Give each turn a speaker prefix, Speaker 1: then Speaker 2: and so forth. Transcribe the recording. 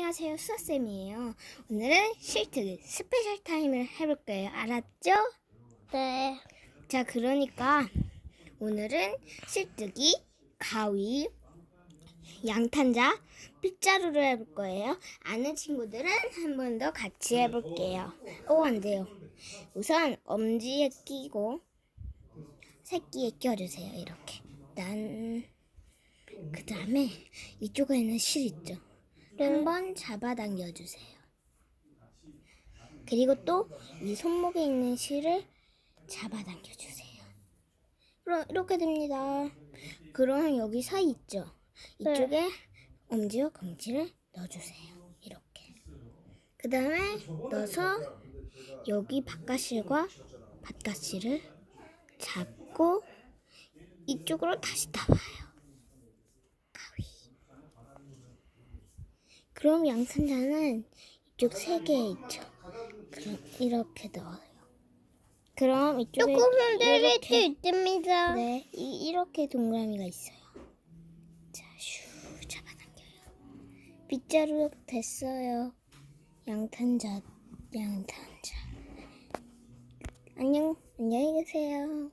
Speaker 1: 안녕하세요. 수아쌤이에요. 오늘은 실뜨기 스페셜 타임을 해볼 거예요. 알았죠?
Speaker 2: 네.
Speaker 1: 자, 그러니까 오늘은 실뜨기, 가위, 양탄자, 빗자루를 해볼 거예요. 아는 친구들은 한 번 더 같이 해볼게요. 오, 안 돼요. 우선 엄지에 끼고 새끼에 껴주세요. 이렇게. 난, 그 다음에 이쪽에는 실 있죠. 한번 잡아당겨 주세요. 그리고 또 이 손목에 있는 실을 잡아당겨 주세요. 그럼 이렇게 됩니다. 그럼 여기 사이 있죠? 이쪽에 엄지와 검지를 넣어주세요. 이렇게. 그 다음에 넣어서 여기 바깥실과 바깥실을 잡고 이쪽으로 다시 나와요. 가위. 그럼 양탄자는 이쪽 세 개 있죠. 그럼 이렇게 넣어요. 그럼 이쪽에
Speaker 2: 조금은 때릴 수 있습니다.
Speaker 1: 네, 이, 이렇게 동그라미가 있어요. 자, 슈 잡아당겨요. 빗자루 됐어요. 양탄자, 양탄자. 안녕, 안녕히 계세요.